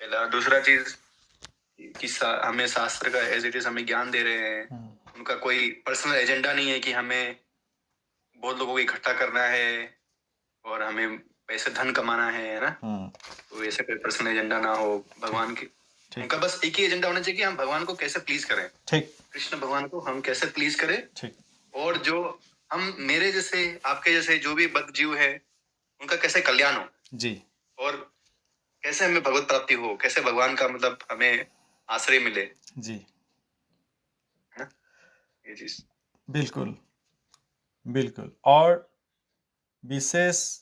पहला दूसरा चीज़ कि सा- हमें शास्त्र का एज इट इज़ हमें ज्ञान दे रहे हैं। हम्म, उनका कोई पर्सनल एजेंडा नहीं है कि हमें बहुत लोगों को इकट्ठा करना है और हमें पैसे धन कमाना है है ना? हम्म, तो ऐसे कोई पर्सनल एजेंडा ना हो भगवान की। उनका बस एक ही एजेंडा होना चाहिए कि हम भगवान को कैसे प्लीज़ करें। ठीक। कृष्ण भगवान को हम कैसे प्लीज़ करें। ठीक। और जो हम मेरे जैसे आपके जैसे जो भी बद जीव है उनका कैसे कल्याण हो। जी। और कैसे हमें भगवत प्राप्ति हो? कैसे भगवान का मतलब हमें आश्रय मिले? जी। ये चीज़। बिल्कुल। बिल्कुल। और विशेष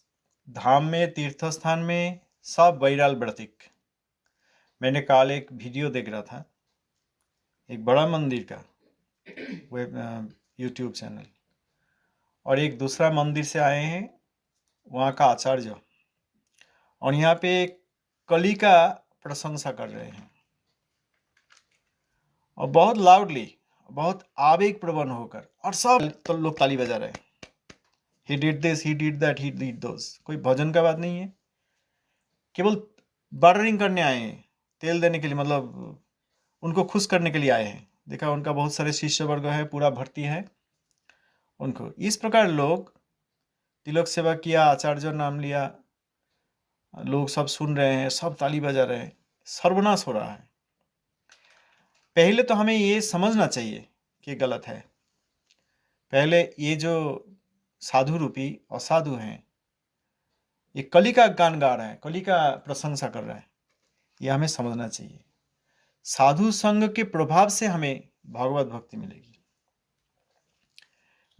धाम में तीर्थ स्थान में सब बैराल व्रतिक। मैंने कल एक वीडियो देख रहा था। एक बड़ा मंदिर का वेब यूट्यूब चैनल। और एक दूसरा मंदिर से आए हैं वहाँ का आचार्य। और यहाँ पे कली का प्रशंसा कर रहे हैं। और बहुत लाउडली बहुत आवेग प्रवण होकर, और सब तो लोग ताली बजा रहे हैं। He did this he did that he did those कोई भजन का बात नहीं है। केवल बार्डरिंग करने आए हैं। तेल देने के लिए मतलब उनको खुश करने के लिए आए हैं। देखा, उनका बहुत सारे शिष्य वर्ग है, पूरा भर्ती है उनको। इस प्रकार लोग तिलक सेवा किया, आचार्य नाम लिया लोग सब सुन रहे हैं, सब ताली बजा रहे हैं, सर्वनाश हो रहा है। पहले तो हमें ये समझना चाहिए कि गलत है। पहले ये जो साधु रूपी असाधु हैं, ये कली का गान गा रहा है, कली का प्रशंसा कर रहा है, ये हमें समझना चाहिए। साधु संग के प्रभाव से हमें भगवत भक्ति मिलेगी।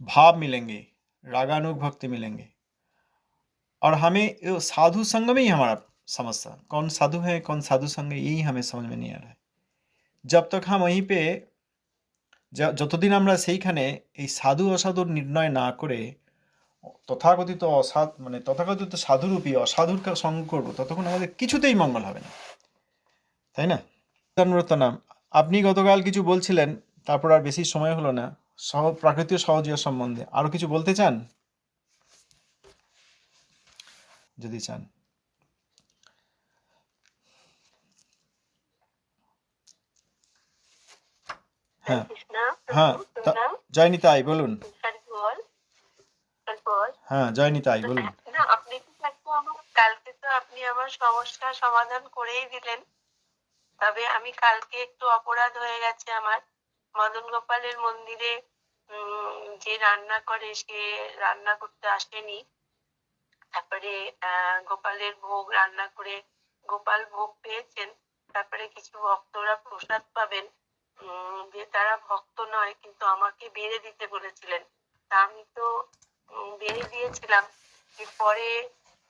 भाव मिलेंगे, रागानुग भक्ति मिलेंगे और हमें ये साधु संग में ही हमारा समस्या कौन साधु है कौन साधु संग है यही हमें समझ में नहीं आ रहा है जब तक हम वहीं पे য- যতদিন আমরা সেইখানে এই সাধু অসাধু নির্ণয় না করে তথাকথিত অসাধ মানে তথাকথিত সাধুরূপী অসাধুর কা- সঙ্গ করবো ততক্ষণ আমাদের কিছুতেই মঙ্গল হবে না তাই না অনুরোধ নাম আপনি গতকাল কিছু বলছিলেন তারপর আর বেশি সময় হলো না সহ প্রাকৃতিক সহজীয় সম্বন্ধে আরো কিছু বলতে চান যদি চান। হ্যাঁ। হ্যাঁ তা- জয় বলুন। বল বল হ্যাঁ জয় নিতাই বলুন। আপনি কালকে তো আপনি আমার সমস্যা সমাধান করেই দিলেন। তবে আমি কালকে একটু অপরাধ হয়ে গেছে আমার। মদন গোপালের মন্দিরে উম, যে রান্না করে সে রান্না করতে আসেনি। তারপরে গোপালের ভোগ রান্না করে গোপাল ভোগ পেয়েছেন। তারপরে কিছু ভক্তরা প্রসাদ পাবেন। যে তারা ভক্ত নয় কিন্তু আমাকে বেড়ে দিতে বলেছিলেন। তা আমি তো বেড়ে দিয়েছিলাম।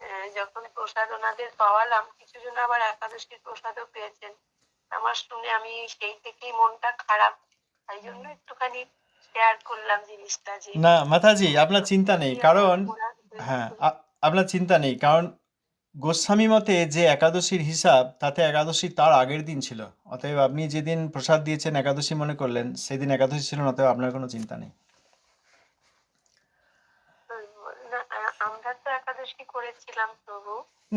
আহ, যখন প্রসাদ ওনাদের পাওয়ালাম কিছু জন আবার একাদশীর প্রসাদও পেয়েছেন। আমার শুনে আমি সেই থেকেই মনটা খারাপ। তাই জন্য একটুখানি শেয়ার করলাম জিনিসটা যে না মাতাজি আপনার চিন্তা নেই। কারণ হ্যাঁ আপনার চিন্তা নেই কারণ গোস্বামী মতে যে একাদশীর হিসাব তাতে একাদশী তার আগের দিন ছিল। অতএব আপনি যেদিন প্রসাদ দিয়েছেন একাদশী মনে করলেন সেদিন একাদশী ছিল না অতএব আপনার কোনো চিন্তা নেই।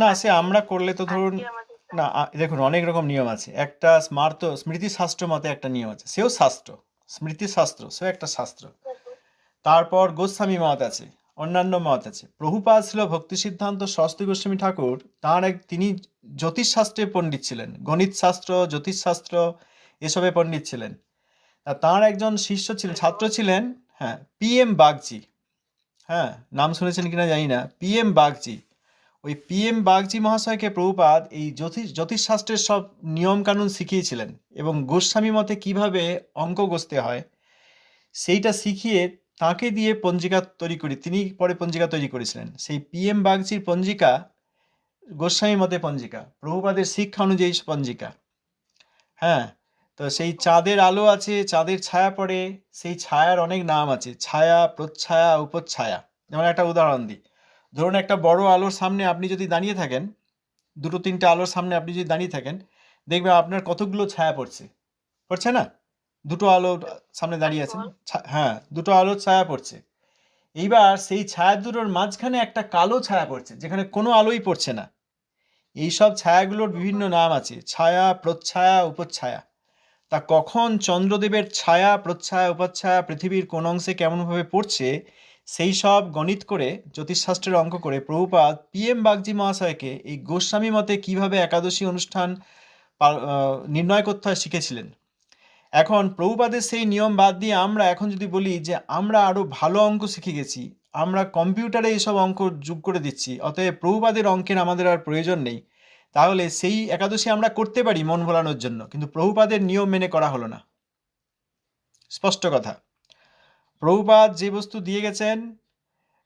না সে আমরা করলে তো ধরুন না দেখুন অনেক রকম নিয়ম আছে। একটা স্মার্ত স্মৃতি শাস্ত্র মতে একটা নিয়ম আছে। সেও শাস্ত্র স্মৃতি শাস্ত্র সেও একটা শাস্ত্র। তারপর গোস্বামী মত আছে। অন্যান্য মত আছে। প্রভুপাদ ছিল ভক্তি সিদ্ধান্ত সরস্বতী গোস্বামী ঠাকুর। তাঁর এক, তিনি জ্যোতিষশাস্ত্রে পণ্ডিত ছিলেন। গণিত শাস্ত্র জ্যোতিষশাস্ত্র এসবে পণ্ডিত ছিলেন। তাঁর একজন শিষ্য ছিলেন, ছাত্র ছিলেন হ্যাঁ পি এম বাগজি হ্যাঁ নাম শুনেছেন কিনা জানি না। পি এম বাগজি ওই পি এম বাগজি মহাশয়কে প্রভুপাদ এই জ্যোতিষ, জ্যোতিষশাস্ত্রের সব নিয়ম কানুন শিখিয়েছিলেন এবং গোস্বামী মতে কীভাবে অঙ্ক গসতে হয়, সেইটা শিখিয়ে তাকে দিয়ে পঞ্জিকা তৈরি করি। তিনি পরে পঞ্জিকা তৈরি করেছিলেন। সেই পি এম বাগজির পঞ্জিকা গোস্বামী মতে পঞ্জিকা, প্রভুপাদের শিক্ষা অনুযায়ী পঞ্জিকা। হ্যাঁ তো সেই চাঁদের আলো আছে, চাঁদের ছায়া পড়ে, সেই ছায়ার অনেক নাম আছে, ছায়া, প্রচ্ছায়া, উপচ্ছায়া। যেমন একটা উদাহরণ দিই। ধরুন একটা বড় আলোর সামনে আপনি যদি দাঁড়িয়ে থাকেন, দুটো তিনটে আলোর সামনে আপনি যদি দাঁড়িয়ে থাকেন, দেখবেন আপনার কতগুলো ছায়া পড়ছে। পড়ছে না? দুটো আলো সামনে দাঁড়িয়ে আছেন ছা- হ্যাঁ দুটো আলোর ছায়া পড়ছে। এইবার সেই ছায়া দুটোর মাঝখানে একটা কালো ছায়া পড়ছে যেখানে কোনো আলোই পড়ছে না। এইসব ছায়াগুলোর বিভিন্ন নাম আছে ছায়া প্রচ্ছায়া উপচ্ছায়া। তা কখন চন্দ্রদেবের ছায়া প্রচ্ছায়া উপচ্ছায়া পৃথিবীর কোন অংশে কেমনভাবে পড়ছে সেই সব গণিত করে জ্যোতিষশাস্ত্রের অঙ্ক করে প্রভুপাদ পি এম বাগজি মহাশয়কে এই গোস্বামী মতে কীভাবে একাদশী অনুষ্ঠান নির্ণয় করতে হয় শিখেছিলেন। এখন প্রভুপাদের সেই নিয়ম বাদ দিয়ে আমরা এখন যদি বলি যে আমরা আরও ভালো অঙ্ক শিখে গেছি, আমরা কম্পিউটারে এইসব অঙ্ক যোগ করে দিচ্ছি, অতএব প্রভুপাদের অঙ্কের আমাদের আর প্রয়োজন নেই। তাহলে সেই একাদশী আমরা করতে পারি মন ভোলানোর জন্য, কিন্তু প্রভুপাদের নিয়ম মেনে করা হলো না। স্পষ্ট কথা। প্রভুপাদ যে বস্তু দিয়ে গেছেন,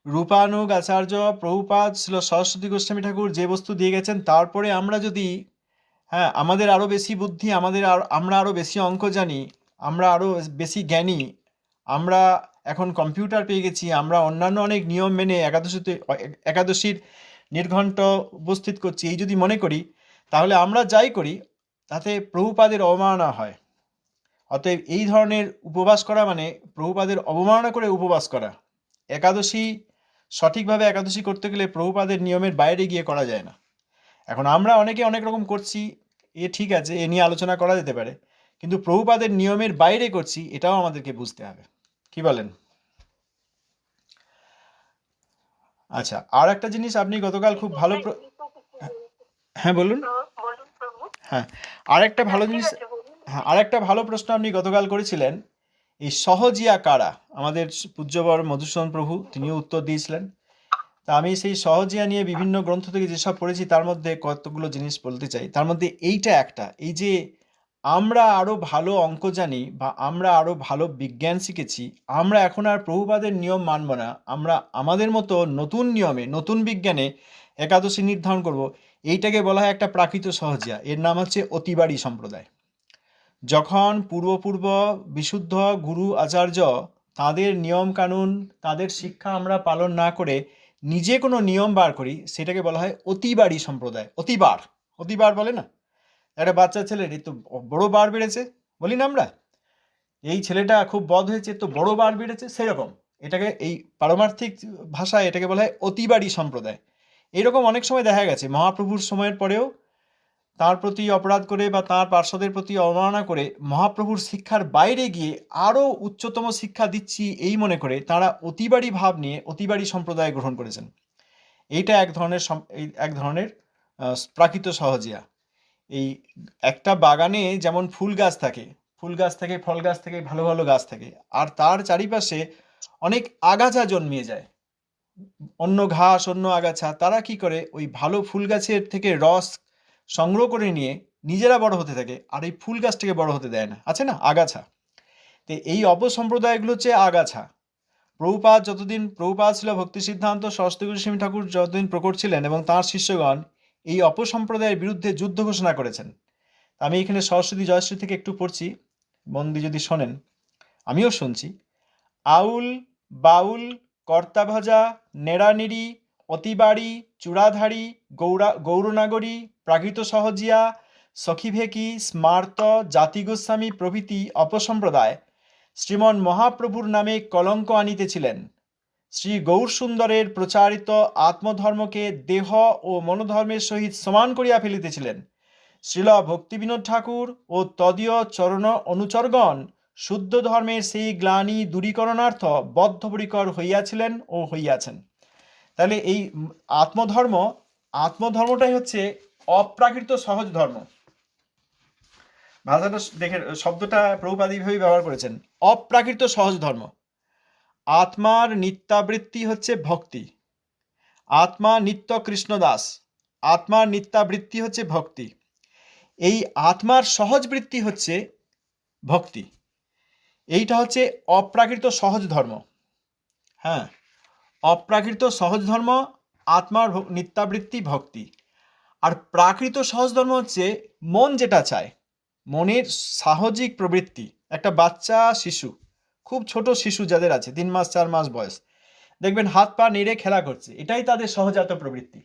রূপানুগ আচার্য, প্রভুপাদ ছিল সরস্বতী গোস্বামী ঠাকুর যে বস্তু দিয়ে গেছেন, তারপরে আমরা যদি হ্যাঁ আমাদের আরও বেশি বুদ্ধি, আমাদের আর, আমরা আরও বেশি অঙ্ক জানি, আমরা আরও বেশি জ্ঞানী, আমরা এখন কম্পিউটার পেয়ে গেছি, আমরা অন্যান্য অনেক নিয়ম মেনে একাদশীতে, একাদশীর নির্ঘণ্ট উপস্থিত করছি, এই যদি মনে করি, তাহলে আমরা যাই করি, তাতে প্রভুপাদের অবমাননা হয়। অতএব এই ধরনের উপবাস করা মানে প্রভুপাদের অবমাননা করে উপবাস করা। একাদশী সঠিকভাবে একাদশী করতে গেলে প্রভুপাদের নিয়মের বাইরে গিয়ে করা যায় না। এখন আমরা অনেকে অনেক রকম করছি এ ঠিক আছে, এ নিয়ে আলোচনা করা যেতে পারে। কিন্তু প্রভুপাদের নিয়মের বাইরে করছি, এটাও আমাদেরকে বুঝতে হবে। কি বলেন? আচ্ছা আর একটা জিনিস আপনি গতকাল খুব ভালো হ্যাঁ বলুন। হ্যাঁ আর একটা ভালো জিনিস হ্যাঁ আর একটা ভালো প্রশ্ন আপনি গতকাল করেছিলেন, এই সহজিয়া কারা? আমাদের পূজ্যবর মধুসূদন প্রভু, তিনিও উত্তর দিয়েছিলেন। তা আমি সেই সহজিয়া নিয়ে বিভিন্ন গ্রন্থ থেকে যেসব পড়েছি, তার মধ্যে কতগুলো জিনিস বলতে চাই? তার মধ্যে এইটা একটা, এই যে আমরা আরও ভালো অঙ্ক জানি বা আমরা আরও ভালো বিজ্ঞান শিখেছি, আমরা এখন আর প্রভুপাদের নিয়ম মানব না, আমরা আমাদের মতো নতুন নিয়মে, নতুন বিজ্ঞানে একাদশী নির্ধারণ করব, এইটাকে বলা হয় একটা প্রাকৃত সহজিয়া, এর নাম হচ্ছে অতিবাড়ি সম্প্রদায়। যখন পূর্বপূর্ব বিশুদ্ধ গুরু আচার্য তাদের নিয়ম কানুন, তাদের শিক্ষা আমরা পালন না করে নিজে কোনো নিয়ম বার করি, সেটাকে বলা হয় অতিবারই সম্প্রদায়, অতিবার অতিবার বলে না। একটা বাচ্চা ছেলের তো বড় বার বেড়েছে, বলি না আমরা? এই ছেলেটা খুব বধ হয়েছে, তো বড় বার বেড়েছে, সেরকম। এটাকে এই পারমার্থিক ভাষায় এটাকে বলা হয় অতিবারই সম্প্রদায়। এরকম অনেক সময় দেখা গেছে, মহাপ্রভুর সময়ের পরেও তার প্রতি অপরাধ করে বা তার পার্শ্বদের প্রতি অবমাননা করে মহাপ্রভুর শিক্ষার বাইরে গিয়ে আরও উচ্চতম শিক্ষা দিচ্ছি এই মনে করে তারা অতিবাড়ি ভাব নিয়ে অতিবাড়ি সম্প্রদায় গ্রহণ করেছেন। এইটা এক ধরনের এক ধরনের প্রাকৃত সহজিয়া। এই একটা বাগানে যেমন ফুল গাছ থাকে, ফুল গাছ থেকে, ফল গাছ থেকে, ভালো ভালো গাছ থাকে, আর তার চারিপাশে অনেক আগাছা জন্মিয়ে যায়। অন্য ঘাস, অন্য আগাছা, তারা কি করে ওই ভালো ফুল গাছের থেকে রস সংগ্রহ করে নিয়ে নিজেরা বড় হতে থাকে, আর এই ফুল গাছটাকে বড় হতে দেয় না। আছে না? আগাছা। তো এই অপসম্প্রদায়গুলো হচ্ছে আগাছা। প্রভুপাদ যতদিন, প্রভুপাদ ছিল ভক্তি সিদ্ধান্ত, সরস্বতী গোস্বামী ঠাকুর যতদিন প্রকট ছিলেন এবং তাঁর শিষ্যগণ এই অপসম্প্রদায়ের বিরুদ্ধে যুদ্ধ ঘোষণা করেছেন। আমি এখানে সরস্বতী জয়শ্রী থেকে একটু পড়ছি দিয়ে যদি শোনেন, আমিও শুনছি। আউল বাউল কর্তাভজা নেড়ানিড়ি অতিবাড়ি, চূড়াধারী গৌরা গৌরনাগরী, প্রাকৃত সহজিয়া, সখীভেকি, স্মার্ত, জাতিগোস্বামী প্রভৃতি অপসম্প্রদায়। শ্রীমন মহাপ্রভুর নামে কলঙ্ক আনিতেছিলেন। শ্রী গৌরসুন্দরের প্রচারিত আত্মধর্মকে দেহ ও মনোধর্মের সহিত সমান করিয়া ফেলিতেছিলেন। শ্রীল ভক্তিবিনোদ ঠাকুর ও তদীয় চরণ অনুচরগণ শুদ্ধ ধর্মের সেই গ্লানি দূরীকরণার্থ বদ্ধপরিকর হইয়াছিলেন ও হইয়াছেন। তাহলে এই আত্মধর্ম, আত্মধর্মটাই হচ্ছে অপ্রাকৃত সহজ ধর্ম। ভাষাটা দেখে শব্দটা প্রভুপাদ এইভাবেই ব্যবহার করেছেন। অপ্রাকৃত সহজ ধর্ম। আত্মার নিত্যাবৃত্তি হচ্ছে ভক্তি। আত্মা নিত্য কৃষ্ণদাস আত্মার নিত্যাবৃত্তি হচ্ছে ভক্তি। এই আত্মার সহজ বৃত্তি হচ্ছে ভক্তি। এইটা হচ্ছে অপ্রাকৃত সহজ ধর্ম। হ্যাঁ। অপ্রাকৃত সহজ ধর্ম আত্মার নিত্যাবৃত্তি, ভক্তি। আর প্রাকৃত সহজ ধর্ম হচ্ছে মন যেটা চায়। মনের সাহজিক প্রবৃত্তি। একটা বাচ্চা, শিশু, খুব ছোট শিশু যাদের আছে, তিন মাস, চার মাস বয়স। দেখবেন হাত পা নেড়ে খেলা করছে। এটাই তাদের সহজাত প্রবৃত্তি।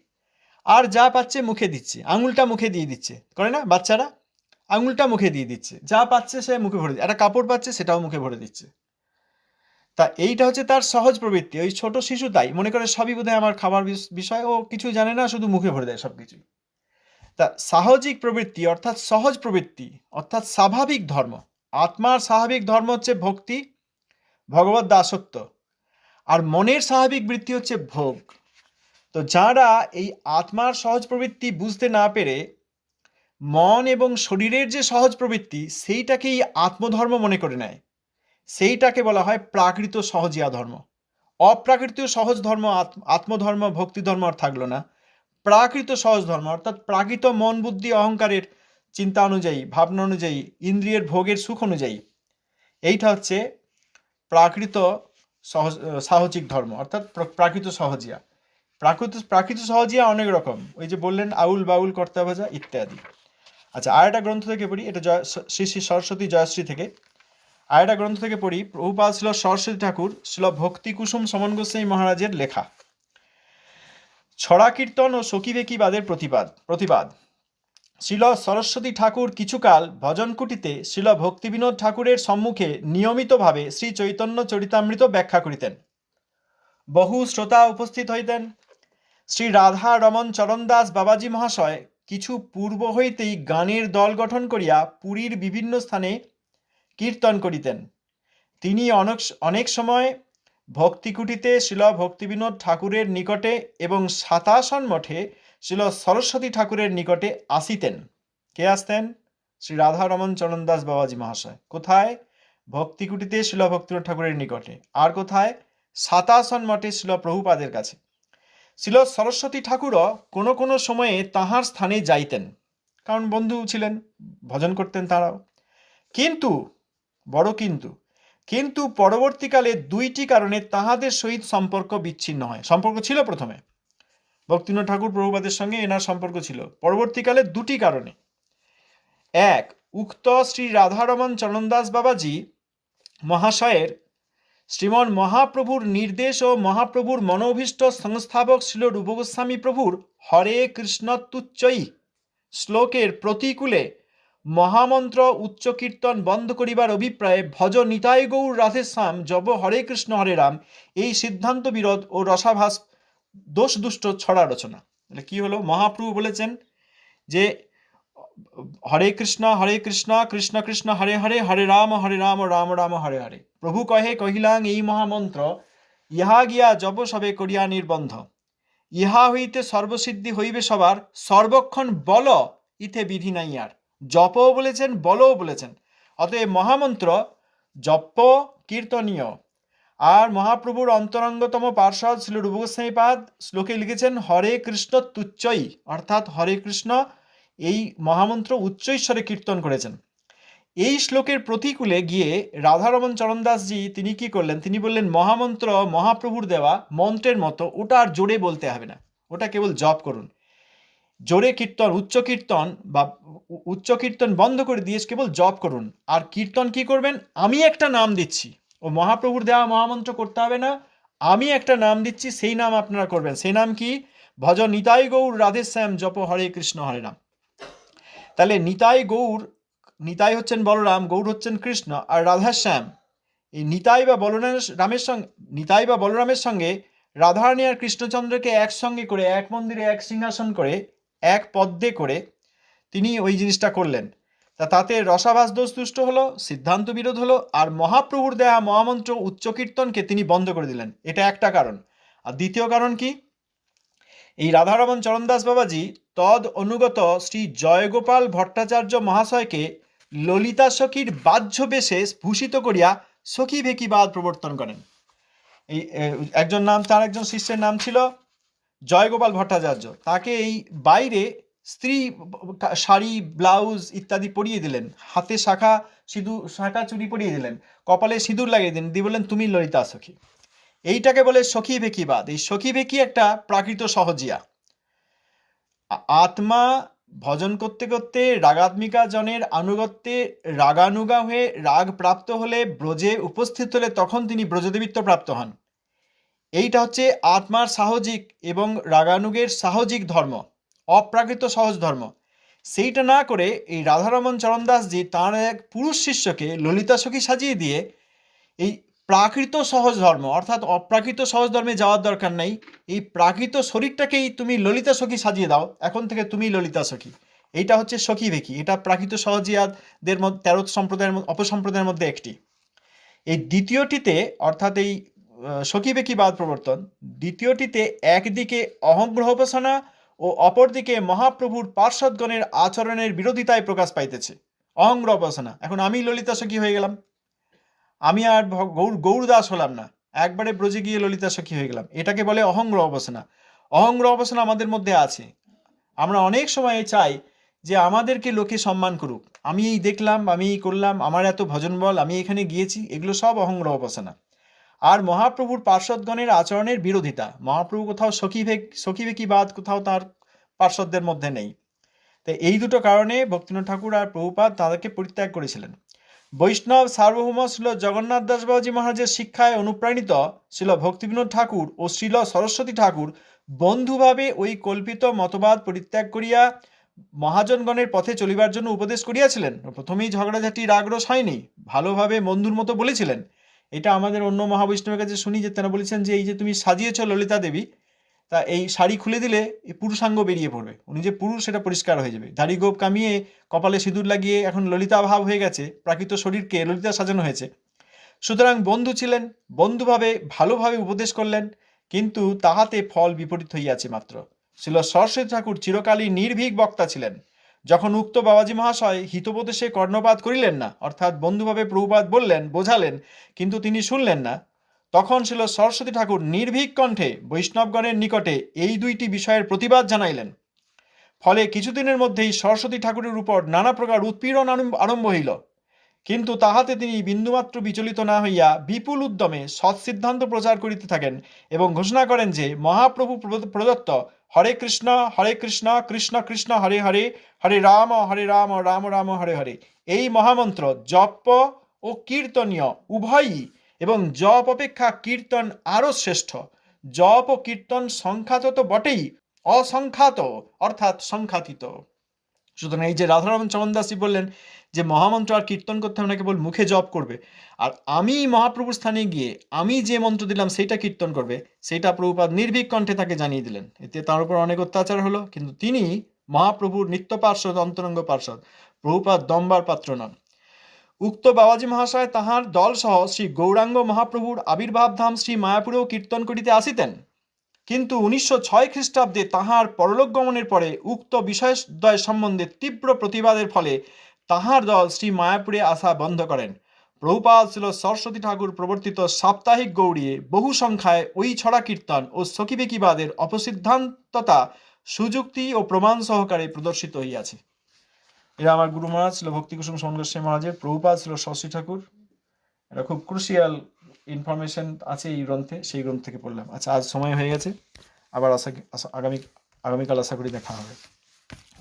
আর যা পাচ্ছে মুখে দিচ্ছে। আঙুলটা মুখে দিয়ে দিচ্ছে। করে না বাচ্চারা? আঙুলটা মুখে দিয়ে দিচ্ছে। যা পাচ্ছে সে মুখে ভরে দিচ্ছে। একটা কাপড় পাচ্ছে সেটাও মুখে ভরে দিচ্ছে। তা এইটা হচ্ছে তার সহজ প্রবৃত্তি। ওই ছোট শিশু তাই। মনে করে সবই বোধহয় আমার খাবার বিষ- বিষয়। ও কিছু জানে না, শুধু মুখে ভরে দেয় সব কিছুই তা সাহজিক প্রবৃত্তি অর্থাৎ সহজ প্রবৃত্তি, অর্থাৎ স্বাভাবিক ধর্ম। আত্মার স্বাভাবিক ধর্ম হচ্ছে ভক্তি, ভগবত দাসত্ব। আর মনের স্বাভাবিক বৃত্তি হচ্ছে ভোগ। তো যারা এই আত্মার সহজ প্রবৃত্তি বুঝতে না পেরে মন এবং শরীরের যে সহজ প্রবৃত্তি, সেইটাকেই আত্মধর্ম মনে করে নেয়। সেইটাকে বলা হয় প্রাকৃত সহজিয়া ধর্ম। অপ্রাকৃত সহজ ধর্ম আত্ম- আত্মধর্ম ভক্তি ধর্ম আর থাকল না। প্রাকৃত সহজ ধর্ম, অর্থাৎ প্রাকৃত মন, বুদ্ধি, অহংকারের চিন্তা অনুযায়ী, ভাবনা অনুযায়ী, ইন্দ্রিয়ের ভোগের সুখ অনুযায়ী। এইটা হচ্ছে প্রাকৃত সহজ সাহজিক ধর্ম, অর্থাৎ প্র- প্রাকৃত সহজিয়া। প্রাকৃত প্রাকৃত সহজিয়া অনেক রকম। ওই যে বললেন, আউল বাউল, কর্তা ভাজা ইত্যাদি। আচ্ছা আর একটা গ্রন্থ থেকে পড়ি, এটা জয়, শ্রী শ্রী সরস্বতী জয়শ্রী থেকে। একটা গ্রন্থ থেকে পড়ি, প্রভুপাল ছিল সরস্বতী ঠাকুর ছিল ভক্তি কুসুম সমন গোস্বামী মহারাজের লেখা। ছড়া কীর্তন ও সখীবেকিবাদের প্রতিবাদ প্রতিবাদ। শিল সরস্বতী ঠাকুর কিছুকাল ভজনকুটিতে শিল ভক্তিবিনোদ ঠাকুরের সম্মুখে নিয়মিতভাবে শ্রী চৈতন্য চরিতামৃত ব্যাখ্যা করিতেন। বহু শ্রোতা উপস্থিত হইতেন। শ্রী রাধা রমন চরণ দাস বাবাজি মহাশয় কিছু পূর্ব হইতেই গানের দল গঠন করিয়া পুরীর বিভিন্ন স্থানে কীর্তন করিতেন। তিনি অনেক অনেক সময় ভক্তিকুটিতে শিল ভক্তিবিনোদ ঠাকুরের নিকটে এবং সাতাসন মঠে শিল সরস্বতী ঠাকুরের নিকটে আসিতেন। কে আসতেন? শ্রী রাধারমন চরণদাস বাবাজি মহাশয়। কোথায়? ভক্তিকুটিতে শিল ভক্তিবিনোদ ঠাকুরের নিকটে। আর কোথায়? সাতাসন মঠে শিল প্রভুপাদের কাছে। শিল সরস্বতী ঠাকুরও কোনো কোনো সময়ে তাহার স্থানে যাইতেন। কারণ বন্ধু ছিলেন, ভজন করতেন তারাও। কিন্তু বড় কিন্তু। কিন্তু পরবর্তীকালে দুইটি কারণে তাহাদের সহিত সম্পর্ক বিচ্ছিন্ন হয়। সম্পর্ক ছিল প্রথমে। ভক্তিনাথ ঠাকুর প্রভুপাদের সঙ্গে এনার সম্পর্ক ছিল। পরবর্তীকালে দুটি কারণে। এক, উক্ত শ্রী রাধারমন চরণদাস বাবাজি মহাশয়ের শ্রীমন মহাপ্রভুর নির্দেশ ও মহাপ্রভুর মনোভীষ্ট সংস্থাপক ছিল রূপগোস্বামী প্রভুর হরে কৃষ্ণ তুচ্চই শ্লোকের প্রতিকূলে মহামন্ত্র উচ্চ কীর্তন বন্ধ করিবার অভিপ্রায়ে ভজ নিতাই গৌর রাধেশ্যাম জব হরে কৃষ্ণ হরে রাম। এই সিদ্ধান্ত বিরোধ ও রসাভাস দোষ দুষ্ট ছড়া রচনা। তাহলে কি হলো? মহাপ্রভু বলেছেন যে, হরে কৃষ্ণ হরে কৃষ্ণ কৃষ্ণ কৃষ্ণ, হরে হরে হরে রাম হরে রাম রাম রাম, হরে হরে। প্রভু কহে, কহিলাং, এই মহামন্ত্র, ইহা গিয়া জব সবে করিয়া নির্বন্ধ। ইহা হইতে সর্বসিদ্ধি হইবে সবার, সর্বক্ষণ বল, ইথে বিধি নাই আর। জপও বলেছেন, বলও বলেছেন। অতএব মহামন্ত্র, জপ কীর্তনীয়। আর মহাপ্রভুর অন্তরঙ্গতম পার্শ্বদ ছিল রূপগোস্বামী পাদ শ্লোকে লিখেছেন, হরে কৃষ্ণ তুচ্চই অর্থাৎ হরে কৃষ্ণ এই মহামন্ত্র উচ্চৈশ্বরে কীর্তন করেছেন। এই শ্লোকের প্রতিকূলে গিয়ে রাধারমন চরণদাসজি তিনি কি করলেন? তিনি বললেন, মহামন্ত্র মহাপ্রভুর দেওয়া মন্ত্রের মতো ওটা আর জোরে বলতে হবে না। ওটা কেবল জপ করুন। জোরে কীর্তন, উচ্চ কীর্তন বা উচ্চ কীর্তন বন্ধ করে দিয়ে কেবল জপ করুন। আর কীর্তন কি করবেন? আমি একটা নাম দিচ্ছি। ও মহাপ্রভুর দেওয়া মহামন্ত্র করতে হবে না। আমি একটা নাম দিচ্ছি, সেই নাম আপনারা করবেন। সেই নাম কি? ভজ নিতাই গৌর রাধেশ্যাম জপ হরে কৃষ্ণ, হরে রাম। তাহলে নিতাই গৌর, নিতাই হচ্ছেন বলরাম, গৌর হচ্ছেন কৃষ্ণ আর রাধাশ্যাম এই নিতাই বা বলরামের রামের সঙ্গে, নিতাই বা বলরামের সঙ্গে রাধারানী আর কৃষ্ণচন্দ্রকে একসঙ্গে করে, এক মন্দিরে এক সিংহাসন করে এক পদ্মে করে তিনি ওই জিনিসটা করলেন। তা তাতে রসাভাস দোষ দুষ্ট হলো, সিদ্ধান্ত বিরোধ হলো, আর মহাপ্রভুর দেয়া মহামন্ত্র উচ্চ কীর্তনকে তিনি বন্ধ করে দিলেন। এটা একটা কারণ। আর দ্বিতীয় কারণ কি? এই রাধারমন চরণদাস বাবাজি তদ অনুগত শ্রী জয়গোপাল ভট্টাচার্য মহাশয়কে ললিতা সখীর বাহ্য বেশে ভূষিত করিয়া সখী ভেকিবাদ প্রবর্তন করেন। এই একজন নাম তার একজন শিষ্যের নাম ছিল জয়গোপাল ভট্টাচার্য, তাকে এই বাইরে স্ত্রী, শাড়ি, ব্লাউজ ইত্যাদি পরিয়ে দিলেন। হাতে শাখা, সিঁদুর, শাখা চুরি পরিয়ে দিলেন। কপালে সিঁদুর লাগিয়ে দিলেন। দিয়ে বললেন, তুমি ললিতা সখী। এইটাকে বলে সখী ভেকিবাদ এই সখী ভেকি একটা প্রাকৃত সহজিয়া। আত্মা ভজন করতে করতে রাগাত্মিকা জনের আনুগত্যে রাগানুগা হয়ে রাগ প্রাপ্ত হলে ব্রজে উপস্থিত হলে তখন তিনি ব্রজদেবিত্ব প্রাপ্ত হন। এইটা হচ্ছে আত্মার সাহজিক এবং রাগানুগের সাহজিক ধর্ম, অপ্রাকৃত সহজ ধর্ম। সেইটা না করে এই রাধারমন চরণদাসজি তাঁর এক পুরুষ শিষ্যকে ললিতা সখী সাজিয়ে দিয়ে এই প্রাকৃত সহজ ধর্ম, অর্থাৎ অপ্রাকৃত সহজ ধর্মে যাওয়ার দরকার নেই, এই প্রাকৃত শরীরটাকেই তুমি ললিতা সখী সাজিয়ে দাও, এখন থেকে তুমি ললিতা সখী। এইটা হচ্ছে সখী ভেকি এটা প্রাকৃত সহজিয়াদের মধ্যে তেরো সম্প্রদায়ের অপসম্প্রদায়ের মধ্যে একটি। এই দ্বিতীয়টিতে, অর্থাৎ এই আহ, সখী বাদ প্রবর্তন? দ্বিতীয়টিতে একদিকে অহংগ্রহ উপাসনা ও অপরদিকে মহাপ্রভুর পার্শ্বদগণের আচরণের বিরোধিতায় প্রকাশ পাইতেছে। অহংগ্রহ উপাসনা এখন আমি ললিতা সখী হয়ে গেলাম। আমি আর গৌর গৌরদাস হলাম না। একবারে ব্রজে গিয়ে ললিতা সখী হয়ে গেলাম। এটাকে বলে অহংগ্রহ উপাসনা অহংগ্রহ উপাসনা আমাদের মধ্যে আছে। আমরা অনেক সময় চাই যে আমাদেরকে লোকে সম্মান করুক। আমি এই দেখলাম আমি এই করলাম আমার এত ভজন বল আমি এখানে গিয়েছি এগুলো সব অহংগ্রহ উপাসনা আর মহাপ্রভুর পার্শ্বদগণের আচরণের বিরোধিতা। মহাপ্রভু কোথাও সখীভেক সখীভেকিবাদ কোথাও তার পার্শ্বদের মধ্যে নেই। তো এই দুটো কারণে ভক্তিনাথ ঠাকুর আর প্রভুপাদ তাদেরকে পরিত্যাগ করেছিলেন। বৈষ্ণব সার্বভৌম শ্রীল জগন্নাথ দাস বাবাজি মহারাজের শিক্ষায় অনুপ্রাণিত শ্রীল ভক্তিবিনোদ ঠাকুর ও শ্রীল সরস্বতী ঠাকুর। বন্ধুভাবে ওই কল্পিত মতবাদ পরিত্যাগ করিয়া মহাজনগণের পথে চলিবার জন্য উপদেশ করিয়াছিলেন। প্রথমেই ঝগড়াঝাটি রাগরস হয়নি। ভালোভাবে বন্ধুর মতো বলেছিলেন। এটা আমাদের অন্য মহাবৈষ্ণবের কাছে শুনি যে তেনা বলেছেন যে এই যে তুমি সাজিয়েছ ললিতা দেবী, তা এই শাড়ি খুলে দিলে পুরুষাঙ্গ বেরিয়ে পড়বে। উনি যে পুরুষ, সেটা পরিষ্কার হয়ে যাবে। দাড়ি গোপ কামিয়ে কপালে সিঁদুর লাগিয়ে এখন ললিতা ভাব হয়ে গেছে, প্রাকৃত শরীরকে ললিতা সাজানো হয়েছে। সুতরাং বন্ধু ছিলেন, বন্ধুভাবে ভালোভাবে উপদেশ করলেন, কিন্তু তাহাতে ফল বিপরীত হইয়াছে মাত্র। ছিল সরস্বতী ঠাকুর চিরকালই নির্ভীক বক্তা ছিলেন। যখন উক্ত বাবাজি মহাশয় হিতোপদেশে কর্ণপাত করিলেন না, অর্থাৎ বন্ধুভাবে প্রভুপাত বললেন, বোঝালেন, কিন্তু তিনি শুনলেন না, তখন ছিল সরস্বতী ঠাকুর নির্ভীক কণ্ঠে বৈষ্ণবগণের নিকটে এই দুইটি বিষয়ের প্রতিবাদ জানাইলেন। ফলে কিছুদিনের মধ্যেই সরস্বতী ঠাকুরের উপর নানা প্রকার উৎপীড়ন আরম্ভ- হইল। কিন্তু তাহাতে তিনি বিন্দুমাত্র বিচলিত না হইয়া বিপুল উদ্যমে সৎসিদ্ধান্ত প্রচার করিতে থাকেন এবং ঘোষণা করেন যে মহাপ্রভু প্রদ- প্রদত্ত হরে কৃষ্ণ হরে কৃষ্ণ কৃষ্ণ কৃষ্ণ, হরে হরে হরে রাম হরে রাম রাম রাম, হরে হরে। এই মহামন্ত্র জপ ও কীর্তনীয় উভয়ই এবং জপ অপেক্ষা কীর্তন আরও শ্রেষ্ঠ। জপ ও কীর্তন সংখ্যাত তো বটেই, অসংখ্যাত, অর্থাৎ সংখ্যাতীত। সুতরাং এই যে রাধারমন চমনদাসী বললেন যে মহামন্ত্র আর কীর্তন করতে হবে না, কেবল মুখে জপ করবে। আর আমি মহাপ্রভুর স্থানে গিয়ে আমি যে মন্ত্র দিলাম, সেইটা কীর্তন করবে। সেইটা প্রভুপাদ নির্ভীক কণ্ঠে তাকে জানিয়ে দিলেন। এতে তার উপর অনেক অত্যাচার হলো, কিন্তু তিনি মহাপ্রভুর নিত্য পার্শ্বদ অন্তরঙ্গ পার্শ্বদ, প্রভুপাদ দম্বার পাত্র নন। উক্ত বাবাজি মহাশয় তাহার দলসহ শ্রী গৌরাঙ্গ মহাপ্রভুর আবির্ভাব ধাম শ্রী মায়াপুরেও কীর্তন করিতে আসিতেন। কিন্তু উনিশশো ছয় খ্রিস্টাব্দে তাহার পরলোক গমনের পরে উক্ত বিষয়দ্বয় সম্বন্ধে তীব্র প্রতিবাদের ফলে তাহার দল শ্রী মায়াপুরে আসা বন্ধ করেন। প্রভুপাদ ছিল সরস্বতী ঠাকুর প্রবর্তিত সাপ্তাহিক গৌড়িয়ে বহু সংখ্যায় ওই ছড়া কীর্তন ও সকিবেকিবাদের অপসিদ্ধান্ততা, সুযুক্তি ও প্রমাণ সহকারে প্রদর্শিত হইয়াছে। এরা আমার গুরু মহারাজ ছিল ভক্তিকুসুম গোস্বামী মহারাজের প্রভুপাদ ছিল সরস্বতী ঠাকুর। এটা খুব ক্রুশিয়াল ইনফরমেশন আছে এই গ্রন্থে, সেই গ্রন্থ থেকে পড়লাম। আচ্ছা আজ সময় হয়ে গেছে। আবার আশা- আগামী আগামীকাল আশা করি দেখা হবে।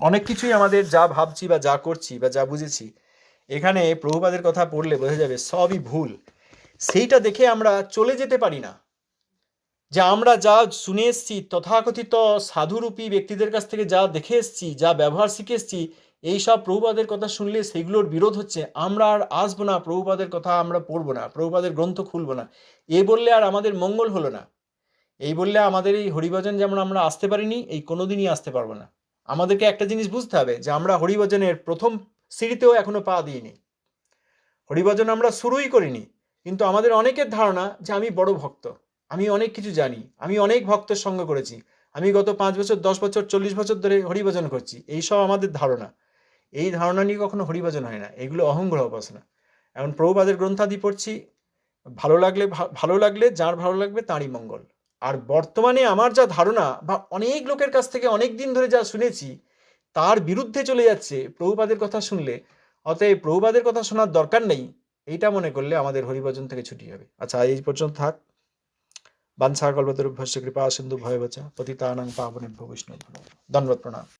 অনেক কিছুই আমাদের যা ভাবছি বা যা করছি বা যা বুঝেছি, এখানে প্রভুপাদের কথা পড়লে বোঝা যাবে সবই ভুল। সেইটা দেখে আমরা চলে যেতে পারি না। যে আমরা যা শুনে এসছি, তথাকথিত সাধুরূপী ব্যক্তিদের কাছ থেকে যা দেখে এসছি, যা ব্যবহার শিখে এসছি এইসব প্রভুপাদের কথা শুনলে সেগুলোর বিরোধ হচ্ছে। আমরা আর আসব না, প্রভুপাদের কথা আমরা পড়ব না, প্রভুপাদের গ্রন্থ খুলবো না। এ বললে আর আমাদের মঙ্গল হলো না। এই বললে আমাদের এই হরিভজন যেমন আমরা আসতে পারিনি, এই কোনোদিনই আসতে পারব না। আমাদেরকে একটা জিনিস বুঝতে হবে, যে আমরা হরিভজনের প্রথম সিঁড়িতেও এখনও পা দিইনি। হরিভজন আমরা শুরুই করিনি, কিন্তু আমাদের অনেকের ধারণা যে আমি বড় ভক্ত, আমি অনেক কিছু জানি, আমি অনেক ভক্তের সঙ্গ করেছি, আমি গত পাঁচ বছর, দশ বছর, চল্লিশ বছর ধরে হরিভজন করছি এইসব আমাদের ধারণা। এই ধারণা নিয়ে কখনো হরিভজন হয় না, এগুলো অহংগ্রহ উপাসনা। এখন প্রভুপাদের গ্রন্থাদি পড়ছি, ভালো লাগলে ভালো লাগলে, যার ভালো লাগবে তাঁরই মঙ্গল। আর বর্তমানে আমার যা ধারণা বা অনেক লোকের কাছ থেকে অনেক দিন ধরে যা শুনেছি, তার বিরুদ্ধে চলে যাচ্ছে প্রভুপাদের কথা শুনলে। অতএব প্রভুপাদের কথা শোনার দরকার নেই, এইটা মনে করলে আমাদের হরিভজন থেকে ছুটি হবে। আচ্ছা এই পর্যন্ত থাক। বাঞ্ছা কল্পতরুভ্যস্য কৃপা, সিন্ধু ভয় বচা, পতিতানাং পাবনে বৈষ্ণব ধন্যবাদ, প্রণাম।